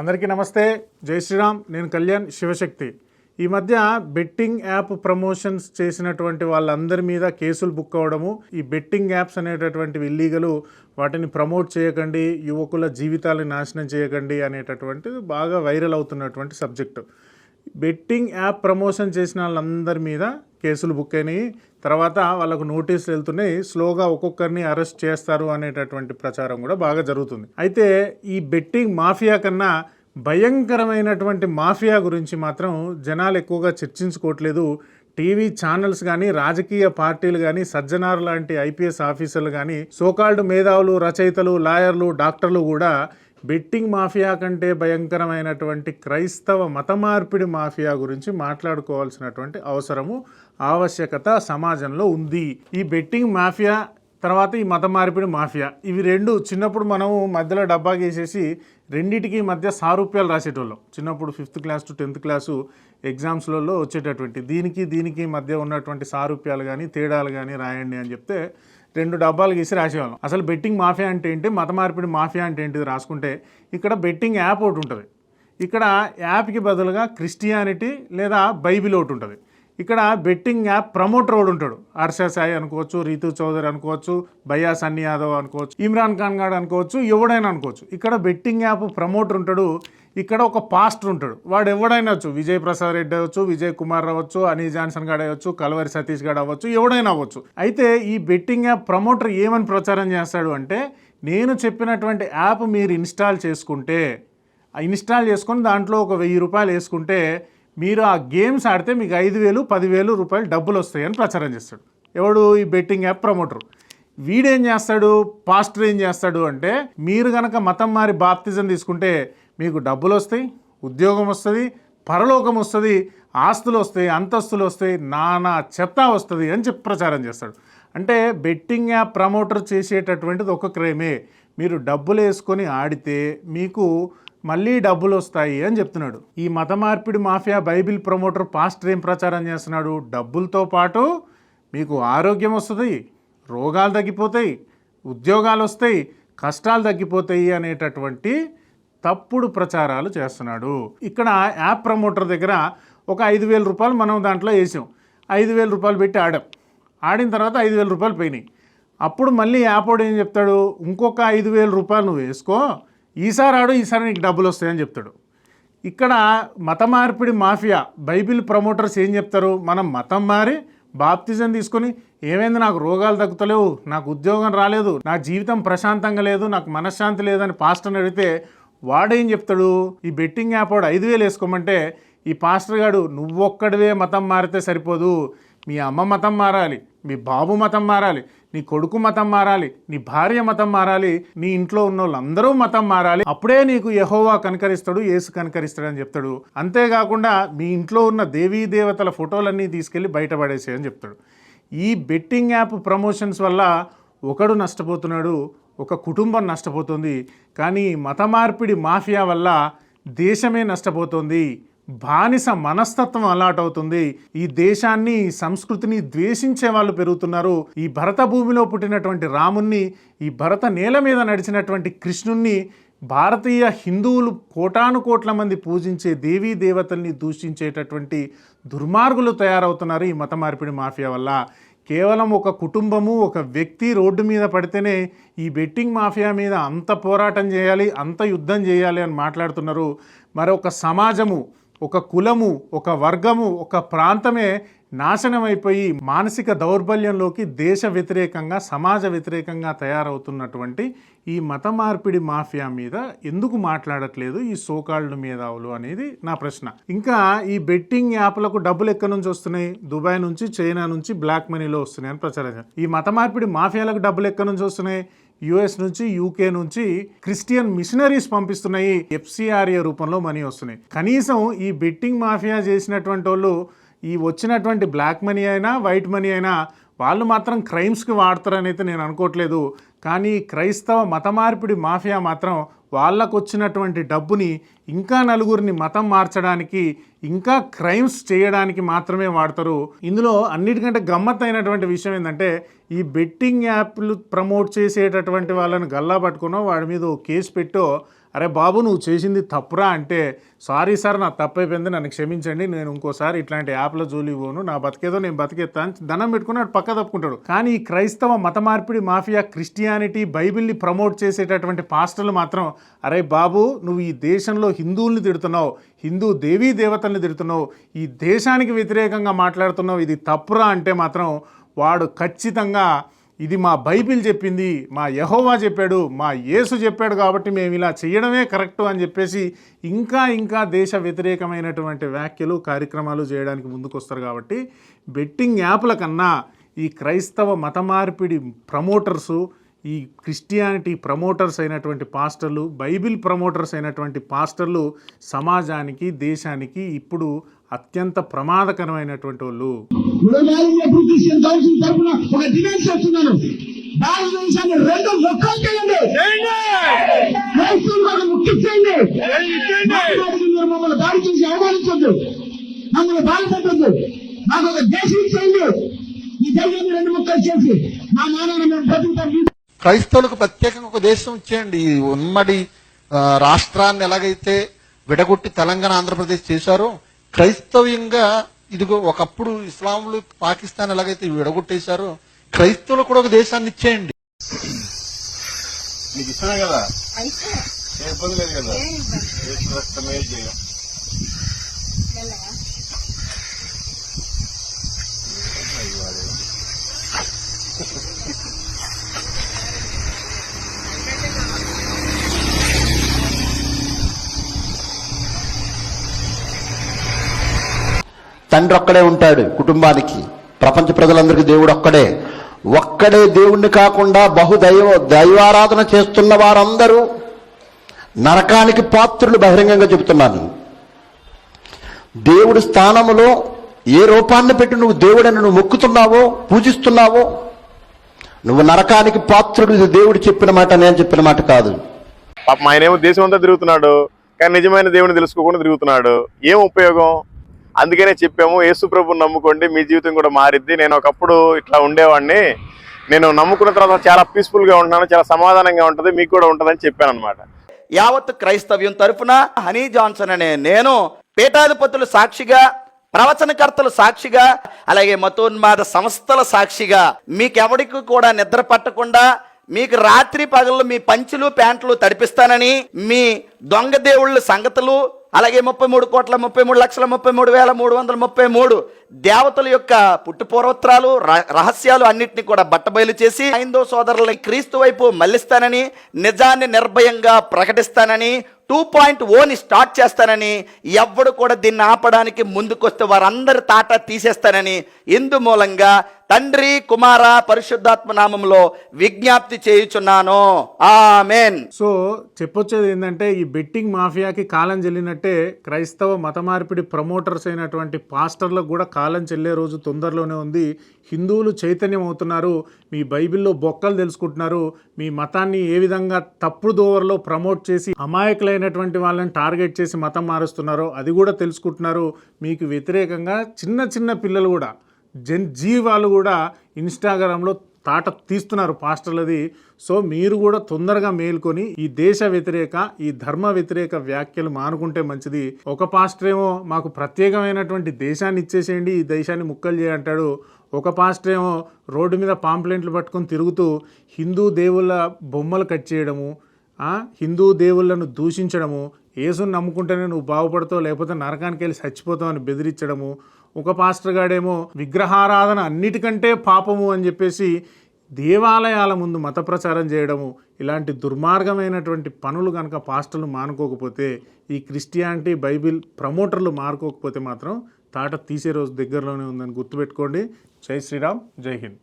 అందరికీ నమస్తే. జై శ్రీరామ్. నేను కళ్యాణ్ శివశక్తి. ఈ మధ్య బెట్టింగ్ యాప్ ప్రమోషన్స్ చేసినటువంటి వాళ్ళందరి మీద కేసులు బుక్ అవ్వడము ఈ బెట్టింగ్ యాప్స్ అనేటటువంటివి ఇల్లీగలు వాటిని ప్రమోట్ చేయకండి యువకుల జీవితాలను నాశనం చేయకండి అనేటటువంటిది బాగా వైరల్ అవుతున్నటువంటి సబ్జెక్టు. బెట్టింగ్ యాప్ ప్రమోషన్ చేసిన వాళ్ళందరి మీద కేసులు బుక్ అయినాయి. తర్వాత వాళ్ళకు నోటీసులు వెళ్తున్నాయి. స్లోగా ఒక్కొక్కరిని అరెస్ట్ చేస్తారు అనేటటువంటి ప్రచారం కూడా బాగా జరుగుతుంది. అయితే ఈ బెట్టింగ్ మాఫియా కన్నా భయంకరమైనటువంటి మాఫియా గురించి మాత్రం జనాలు ఎక్కువగా చర్చించుకోవట్లేదు. టీవీ ఛానల్స్ కానీ రాజకీయ పార్టీలు కానీ సజ్జనార్ లాంటి ఐపీఎస్ ఆఫీసర్లు కానీ సోకాల్డ్ మేధావులు రచయితలు లాయర్లు డాక్టర్లు కూడా బెట్టింగ్ మాఫియా కంటే భయంకరమైనటువంటి క్రైస్తవ మత మార్పిడి మాఫియా గురించి మాట్లాడుకోవాల్సినటువంటి అవసరము ఆవశ్యకత సమాజంలో ఉంది. ఈ బెట్టింగ్ మాఫియా తర్వాత ఈ మత మార్పిడి మాఫియా ఇవి రెండు చిన్నప్పుడు మనము మధ్యలో డబ్బా గీసేసి రెండింటికి మధ్య సారూప్యాలు రాసేటోళ్ళం. చిన్నప్పుడు fifth class to tenth class ఎగ్జామ్స్లలో వచ్చేటటువంటి దీనికి దీనికి మధ్య ఉన్నటువంటి సారూప్యాలు కానీ తేడాలు కానీ రాయండి అని చెప్తే రెండు డబ్బాలు గీసి రాసేవాళ్ళం. అసలు బెట్టింగ్ మాఫియా అంటే ఏంటి? మత మార్పిడి మాఫియా అంటే ఏంటిది రాసుకుంటే ఇక్కడ బెట్టింగ్ యాప్ ఒకటి ఉంటుంది. ఇక్కడ యాప్కి బదులుగా క్రిస్టియానిటీ లేదా బైబిల్ ఒకటి ఉంటుంది. ఇక్కడ బెట్టింగ్ యాప్ ప్రమోటర్ వాడు ఉంటాడు. హర్ష సాయి అనుకోవచ్చు రీతు చౌదరి అనుకోవచ్చు బయ్యా సన్నీ యాదవ్ అనుకోవచ్చు ఇమ్రాన్ ఖాన్ గాడు అనుకోవచ్చు ఎవడైనా అనుకోవచ్చు. ఇక్కడ బెట్టింగ్ యాప్ ప్రమోటర్ ఉంటాడు. ఇక్కడ ఒక పాస్టర్ ఉంటాడు. వాడు ఎవడైనా వచ్చు విజయ్ ప్రసాద్ రెడ్డి అవ్వచ్చు విజయ్ కుమార్ అవ్వచ్చు అనీ జాన్సన్ గాడు అవ్వచ్చు కలవరి సతీష్ గాడు అవ్వచ్చు ఎవడైనా అవ్వచ్చు. అయితే ఈ బెట్టింగ్ యాప్ ప్రమోటర్ ఏమని ప్రచారం చేస్తాడు అంటే నేను చెప్పినటువంటి యాప్ మీరు ఇన్స్టాల్ చేసుకుంటే ఆ ఇన్స్టాల్ చేసుకొని దాంట్లో ఒక వెయ్యి రూపాయలు వేసుకుంటే మీరు ఆ గేమ్స్ ఆడితే మీకు ఐదు వేలు పదివేలు రూపాయలు డబ్బులు వస్తాయని ప్రచారం చేస్తాడు. ఎవడు ఈ బెట్టింగ్ యాప్ ప్రమోటర్? వీడేం చేస్తాడు? పాస్టర్ ఏం చేస్తాడు అంటే మీరు కనుక మతం మారి బాప్తిజం తీసుకుంటే మీకు డబ్బులు వస్తాయి ఉద్యోగం వస్తుంది పరలోకం వస్తుంది ఆస్తులు వస్తాయి అంతస్తులు వస్తాయి నానా చెత్త వస్తుంది అని చెప్పి ప్రచారం చేస్తాడు. అంటే బెట్టింగ్ యాప్ ప్రమోటర్ చేసేటటువంటిది ఒక క్రైమే మీరు డబ్బులు వేసుకొని ఆడితే మీకు మళ్ళీ డబ్బులు వస్తాయి అని చెప్తున్నాడు. ఈ మత మార్పిడి మాఫియా బైబిల్ ప్రమోటర్ పాస్టర్ ఏం ప్రచారం చేస్తున్నాడు? డబ్బులతో పాటు మీకు ఆరోగ్యం వస్తుంది రోగాలు తగ్గిపోతాయి ఉద్యోగాలు వస్తాయి కష్టాలు తగ్గిపోతాయి అనేటటువంటి తప్పుడు ప్రచారాలు చేస్తున్నాడు. ఇక్కడ యాప్ ప్రమోటర్ దగ్గర ఒక ఐదు వేల రూపాయలు మనం దాంట్లో వేసాం. ఐదు వేల రూపాయలు పెట్టి ఆడాం. ఆడిన తర్వాత ఐదు వేల రూపాయలు పోయినాయి. అప్పుడు మళ్ళీ యాప్ ఏం చెప్తాడు? ఇంకొక ఐదు వేల రూపాయలు నువ్వు వేసుకో ఈసారి ఆడు ఈసారి నీకు డబ్బులు వస్తాయని చెప్తాడు. ఇక్కడ మత మార్పిడి మాఫియా బైబిల్ ప్రమోటర్స్ ఏం చెప్తారు? మనం మతం మారి బాప్తిజం తీసుకొని ఏమైంది? నాకు రోగాలు తగ్గుతలేవు నాకు ఉద్యోగం రాలేదు నా జీవితం ప్రశాంతంగా లేదు నాకు మనశ్శాంతి లేదని పాస్టర్ని అడిగితే వాడేం చెప్తాడు? ఈ బెట్టింగ్ యాప్ వాడు ఐదు వేలు వేసుకోమంటే ఈ పాస్టర్ గాడు నువ్వొక్కడివే మతం మారితే సరిపోదు. మీ అమ్మ మతం మారాలి మీ బాబు మతం మారాలి నీ కొడుకు మతం మారాలి నీ భార్య మతం మారాలి నీ ఇంట్లో ఉన్న వాళ్ళందరూ మతం మారాలి అప్పుడే నీకు యహోవా కనకరిస్తాడు యేసు కనకరిస్తాడు అని చెప్తాడు. అంతేకాకుండా మీ ఇంట్లో ఉన్న దేవీ దేవతల ఫోటోలన్నీ తీసుకెళ్ళి బయటపడేసే అని చెప్తాడు. ఈ బెట్టింగ్ యాప్ ప్రమోషన్స్ వల్ల ఒకడు నష్టపోతున్నాడు ఒక కుటుంబం నష్టపోతుంది కానీ మత మార్పిడి మాఫియా వల్ల దేశమే నష్టపోతుంది. బానిస మనస్తత్వం అలాటవుతుంది ఈ దేశాన్ని సంస్కృతిని ద్వేషించే వాళ్ళు పెరుగుతున్నారు. ఈ భరత భూమిలో పుట్టినటువంటి రాముణ్ణి ఈ భరత నేల మీద నడిచినటువంటి కృష్ణుణ్ణి భారతీయ హిందువులు కోటాను కోట్ల మంది పూజించే దేవీ దేవతల్ని దూషించేటటువంటి దుర్మార్గులు తయారవుతున్నారు ఈ మత మార్పిడి మాఫియా వల్ల. కేవలం ఒక కుటుంబము ఒక వ్యక్తి రోడ్డు మీద పడితేనే ఈ బెట్టింగ్ మాఫియా మీద అంత పోరాటం చేయాలి అంత యుద్ధం చేయాలి అని మాట్లాడుతున్నారు. మరొక సమాజము ఒక కులము ఒక వర్గము ఒక ప్రాంతమే నాశనమైపోయి మానసిక దౌర్బల్యంలోకి దేశ వ్యతిరేకంగా సమాజ వ్యతిరేకంగా తయారవుతున్నటువంటి ఈ మత మార్పిడి మాఫియా మీద ఎందుకు మాట్లాడట్లేదు ఈ సోకాళ్ళు మేధావులు అనేది నా ప్రశ్న. ఇంకా ఈ బెట్టింగ్ యాప్లకు డబ్బులు ఎక్కడి నుంచి వస్తున్నాయి? దుబాయ్ నుంచి చైనా నుంచి బ్లాక్ మనీలో వస్తున్నాయి అని ప్రచారం ఈ మత మార్పిడి మాఫియాలకు డబ్బులు ఎక్కడి నుంచి వస్తున్నాయి? యుఎస్ నుంచి యూకే నుంచి క్రిస్టియన్ మిషనరీస్ పంపిస్తున్నాయి. ఎఫ్సిఆర్ఏ రూపంలో మనీ వస్తున్నాయి. కనీసం ఈ బెట్టింగ్ మాఫియా చేసినటువంటి వాళ్ళు ఈ వచ్చినటువంటి బ్లాక్ మనీ అయినా వైట్ మనీ అయినా వాళ్ళు మాత్రం క్రైమ్స్కి వాడతారని అయితే నేను అనుకోవట్లేదు. కానీ క్రైస్తవ మత మార్పిడి మాఫియా మాత్రం వాళ్ళకు వచ్చినటువంటి డబ్బుని ఇంకా నలుగురిని మతం మార్చడానికి ఇంకా క్రైమ్స్ చేయడానికి మాత్రమే వాడతారు. ఇందులో అన్నిటికంటే గమ్మత్తైనటువంటి విషయం ఏంటంటే ఈ బెట్టింగ్ యాప్లు ప్రమోట్ చేసేటటువంటి వాళ్ళని గల్లా పట్టుకునో వాడి మీద ఓ కేసు పెట్టో అరే బాబు నువ్వు చేసింది తప్పురా అంటే సారీ సార్ నా తప్పైపోయింది నన్ను క్షమించండి నేను ఇంకోసారి ఇట్లాంటి యాప్ల జోలి పోను నా బతికేదో నేను బతికేస్తా అని దండం పెట్టుకున్నాడు పక్క తప్పుకుంటాడు. కానీ ఈ క్రైస్తవ మత మార్పిడి మాఫియా క్రిస్టియానిటీ బైబిల్ని ప్రమోట్ చేసేటటువంటి పాస్టర్లు మాత్రం అరే బాబు నువ్వు ఈ దేశంలో హిందువుల్ని తిడుతున్నావు హిందూ దేవీ దేవతల్ని తిడుతున్నావు ఈ దేశానికి వ్యతిరేకంగా మాట్లాడుతున్నావు ఇది తప్పురా అంటే మాత్రం వాడు ఖచ్చితంగా ఇది మా బైబిల్ చెప్పింది మా యహోవా చెప్పాడు మా యేసు చెప్పాడు కాబట్టి మేము ఇలా చేయడమే కరెక్ట్ అని చెప్పేసి ఇంకా ఇంకా దేశ వ్యతిరేకమైనటువంటి వ్యాఖ్యలు కార్యక్రమాలు చేయడానికి ముందుకొస్తారు కాబట్టి బెట్టింగ్ యాప్ల కన్నా ఈ క్రైస్తవ మత మార్పిడి ప్రమోటర్సు ఈ క్రిస్టియానిటీ ప్రమోటర్స్ అయినటువంటి పాస్టర్లు బైబిల్ ప్రమోటర్స్ అయినటువంటి పాస్టర్లు సమాజానికి దేశానికి ఇప్పుడు అత్యంత ప్రమాదకరమైనటువంటి వాళ్ళు. భారతదేశాన్ని రెండు మొక్కలు చేయండి. క్రైస్తవులు మీరు మమ్మల్ని దాడి చేసి అవమానించొద్దు. మమ్మల్ని బాధపెట్టద్దు. మాకు ఒక దేశం చేయండి ఈ దేశాన్ని రెండు ముక్కలు చేసి మా మేము క్రైస్తవులకు ప్రత్యేకంగా ఒక దేశం ఇచ్చేయండి. ఈ ఉమ్మడి రాష్ట్రాన్ని ఎలాగైతే విడగొట్టి తెలంగాణ ఆంధ్రప్రదేశ్ చేశారో క్రైస్తవ్యంగా ఇదిగో ఒకప్పుడు ఇస్లాంలు పాకిస్తాన్ ఎలాగైతే విడగొట్టేశారో క్రైస్తవులకు కూడా ఒక దేశాన్ని ఇచ్చేయండి. నీకు ఇష్టమే కదా? ఏ ఇబ్బంది లేదు కదా? తండ్రి ఒక్కడే ఉంటాడు కుటుంబానికి. ప్రపంచ ప్రజలందరికీ దేవుడు ఒక్కడే ఒక్కడే దేవుణ్ణి కాకుండా బహుదైవ దైవారాధన చేస్తున్న వారందరూ నరకానికి పాత్రులు బహిరంగంగా చెబుతున్నాను. దేవుడి స్థానములో ఏ రూపాన్ని పెట్టి నువ్వు దేవుడని నువ్వు మొక్కుతున్నావో పూజిస్తున్నావో నువ్వు నరకానికి పాత్రుడు ఇది దేవుడు చెప్పిన మాట నేను చెప్పిన మాట కాదు. పాపం ఆయన ఏమో దేశం అంతా తిరుగుతున్నాడు కానీ నిజమైన దేవుని తెలుసుకోకుండా తిరుగుతున్నాడు. ఏం ఉపయోగం? అందుకనే చెప్పాము ఏసుప్రభుని నమ్ముకోండి మీ జీవితం కూడా మారిద్ది. నేను ఒకప్పుడు ఇట్లా ఉండేవాడిని. నేను నమ్ముకున్న తర్వాత చాలా పీస్ఫుల్గా ఉంటాను ఉంటున్నాను చాలా సమాధానంగా ఉంటుంది మీకు కూడా ఉంటుందని చెప్పాను అనమాట యావత్ క్రైస్తవ్యం తరఫున హనీ జాన్సన్ అనే నేను పీఠాధిపతులు సాక్షిగా ప్రవచనకర్తలు సాక్షిగా అలాగే మతోన్మాద సంస్థల సాక్షిగా మీకెవడికి కూడా నిద్ర పట్టకుండా మీకు రాత్రి పగళ్ళు మీ పంచులు ప్యాంట్లు తడిపిస్తానని మీ దొంగ దేవుళ్ళ సంగతులు అలాగే ముప్పై మూడు కోట్ల ముప్పై మూడు లక్షల ముప్పై మూడు వేల మూడు వందల ముప్పై మూడు. దేవతల యొక్క పుట్టుపూర్వత్రాలు ర- రహస్యాలు అన్నింటినీ కూడా బట్టబయలు చేసి హైందవ సోదరులని క్రీస్తు వైపు మళ్ళిస్తానని నిజాన్ని నిర్భయంగా ప్రకటిస్తానని టూ పాయింట్ ఓని స్టార్ట్ చేస్తానని ఎవ్వడు కూడా దీన్ని ఆపడానికి ముందుకొస్తే వారందరి తాట తీసేస్తానని ఇందు మూలంగా తండ్రి కుమార పరిశుద్ధాత్మ నామంలో విజ్ఞప్తి చేయుచున్నాను. ఆమెన్. సో చెప్పొచ్చేది ఏంటంటే ఈ బెట్టింగ్ మాఫియాకి కాలం చెల్లినట్టే క్రైస్తవ మత మార్పిడి ప్రమోటర్స్ అయినటువంటి పాస్టర్లకు కూడా కాలం చెల్లే రోజు తొందరలోనే ఉంది. హిందువులు చైతన్యం అవుతున్నారు మీ బైబిల్లో బొక్కలు తెలుసుకుంటున్నారు. మీ మతాన్ని ఏ విధంగా తప్పుడు దోవరలో ప్రమోట్ చేసి అమాయకులైనటువంటి వాళ్ళని టార్గెట్ చేసి మతం మారుస్తున్నారో అది కూడా తెలుసుకుంటున్నారు. మీకు వ్యతిరేకంగా చిన్న చిన్న పిల్లలు కూడా జన్ జీవాలు కూడా ఇన్స్టాగ్రామ్లో తాట తీస్తున్నారు పాస్టర్లది. సో మీరు కూడా తొందరగా మేల్కొని ఈ దేశ వ్యతిరేక ఈ ధర్మ వ్యతిరేక వ్యాఖ్యలు మానుకుంటే మంచిది. ఒక పాస్టర్ ఏమో మాకు ప్రత్యేకమైనటువంటి దేశాన్ని ఇచ్చేసేయండి ఈ దేశాన్ని ముక్కలు చేయంటాడు ఒక పాస్టర్ ఏమో రోడ్డు మీద పాంప్లెంట్లు పట్టుకొని తిరుగుతూ హిందూ దేవుళ్ళ బొమ్మలు కట్ చేయడము హిందూ దేవుళ్ళను దూషించడము యేసుని నమ్ముకుంటేనే నువ్వు బాగుపడతావు లేకపోతే నరకానికి వెళ్ళి చచ్చిపోతావు అని బెదిరించడము ఒక పాస్టర్ గాడేమో విగ్రహారాధన అన్నిటికంటే పాపము అని చెప్పేసి దేవాలయాల ముందు మత ప్రచారం చేయడము ఇలాంటి దుర్మార్గమైనటువంటి పనులు కనుక పాస్టర్లు మానుకోకపోతే ఈ క్రిస్టియానిటీ బైబిల్ ప్రమోటర్లు మారుకోకపోతే మాత్రం తాట తీసే రోజు దగ్గరలోనే ఉందని గుర్తుపెట్టుకోండి. జై శ్రీరామ్ జై హింద్.